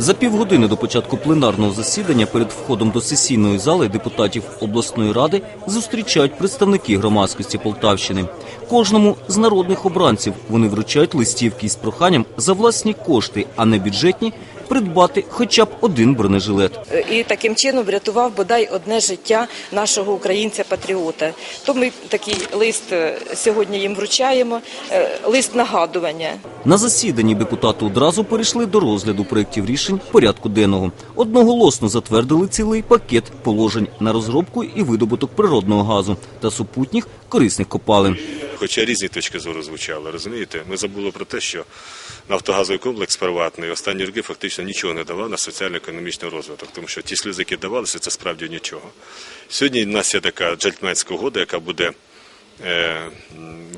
За півгодини до початку пленарного засідання перед входом до сесійної зали депутатів обласної ради зустрічають представники громадськості Полтавщини. Кожному з народних обранців вони вручають листівки із проханням за власні кошти, а не бюджетні, придбати хоча б один бронежилет. і таким чином врятував бодай одне життя нашого українця-патріота. То ми такий лист е, сьогодні їм вручаємо, е, лист нагадування. На засіданні депутати одразу перейшли до розгляду проєктів рішень порядку денного. Одноголосно затвердили цілий пакет положень на розробку і видобуток природного газу та супутніх корисних копалин. Хоча різні точки зору звучали, розумієте? Ми забули про те, що нафтогазовий комплекс приватний останні роки фактично нічого не давав на соціально-економічний розвиток, тому що ті сльози, які давалися, це справді нічого. Сьогодні в нас є така джельтменська угода, яка буде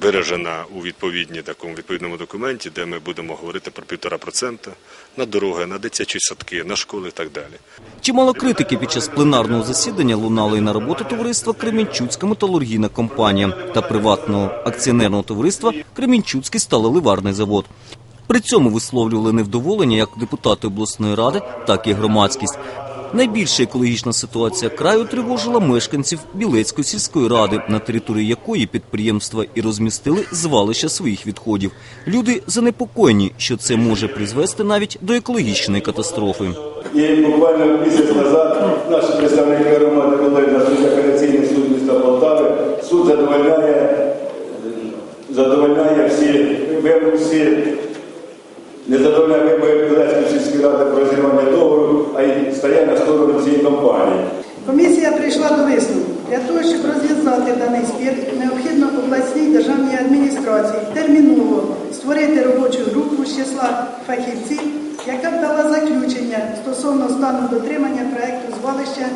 виражена у відповідній такому відповідному документі, де ми будемо говорити про півтора процента на дороги, на дитячі садки, на школи і так далі. Чимало критики під час пленарного засідання лунали і на роботу товариства Кремінчуцька металургійна компанія та приватного акціонерного товариства Кремінчуцький сталеливарний завод. При цьому висловлювали невдоволення як депутати обласної ради, так і громадськість. Найбільша екологічна ситуація краю тривожила мешканців Білецької сільської ради, на території якої підприємства і розмістили звалища своїх відходів. Люди занепокоєні, що це може призвести навіть до екологічної катастрофи. І буквально місяць назад наші представники громади були на апеляційний суд міста Полтави. Суд задовольняє, задовольняє всі всі не задовольняє вимоги Білецької сільської ради про розірвання договору, а й стає на сторону цієї компанії. Комісія прийшла до висновку. Для того, щоб розв'язати даний спір, необхідно обласній державній адміністрації терміново створити робочу групу з числа фахівців, яка б дала заключення стосовно стану дотримання проекту звалища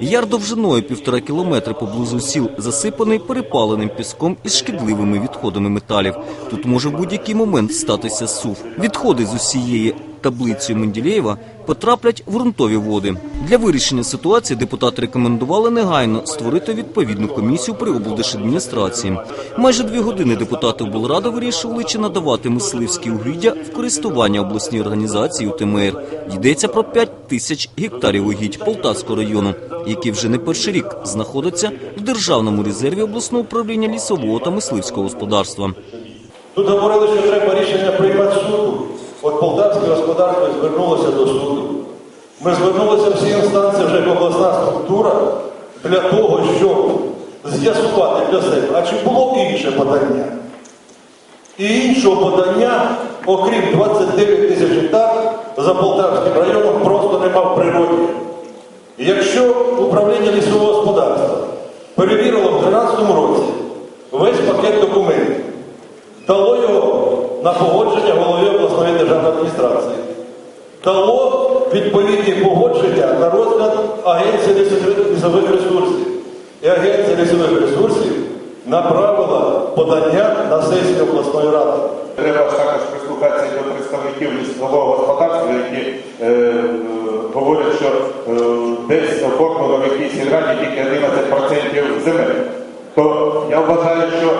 Яр довжиною півтора кілометри поблизу сіл засипаний перепаленим піском із шкідливими відходами металів. Тут може в будь-який момент статися сув. Відходи з усієї таблицею Менделєєва потраплять в ґрунтові води. Для вирішення ситуації депутати рекомендували негайно створити відповідну комісію при облдержадміністрації. Майже дві години депутати облради вирішували, чи надавати мисливські угіддя в користування обласній організації УТМР. Йдеться про 5 тисяч гектарів угідь Полтавського району, які вже не перший рік знаходяться в державному резерві обласного управління лісового та мисливського господарства. Тут говорили, що треба рішення приймати суду. От полтавське господарство звернулося до суду. Ми звернулися всі інстанції, вже як обласна структура, для того, щоб з'ясувати для себе, а чи було інше подання. І іншого подання, окрім 29 тисяч гектар за Полтавським районом, просто нема в природі. Якщо управління лісового господарства перевірило в 2013 році весь пакет документів, дало його на погодження голові обласної державної адміністрації, дало відповідні погодження на розгляд Агенції лісових- ресурсів. І Агенція лісових ресурсів направила подання на сесію обласної ради. Треба також прислухатися до представників лісового господарства, які е, е, говорять, що е, десь в якійсь раді тільки 11% земель. То я вважаю, що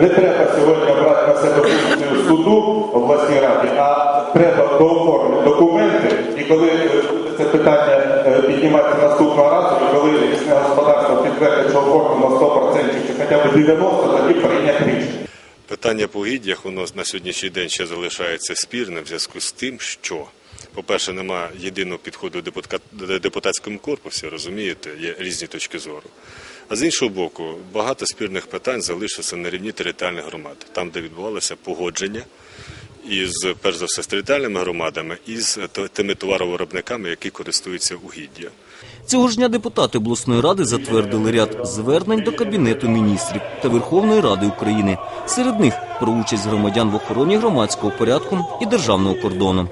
не треба сьогодні брати на себе функцію суду обласній раді, а треба дооформити документи, і коли е, це питання е, піднімається наступного разу, і коли лісне господарство підтвердить, що оформлено 100% чи хоча б 90%, тоді прийняти рішення. Питання по гіддях воно на сьогоднішній день ще залишається спірним в зв'язку з тим, що, по-перше, нема єдиного підходу в депутатському корпусі, розумієте, є різні точки зору. А з іншого боку, багато спірних питань залишилося на рівні територіальних громад, там, де відбувалося погодження із, перш за все, з територіальними громадами і з тими товаровиробниками, які користуються угіддя. Цього ж дня депутати обласної ради затвердили ряд звернень до Кабінету міністрів та Верховної Ради України. Серед них про участь громадян в охороні громадського порядку і державного кордону.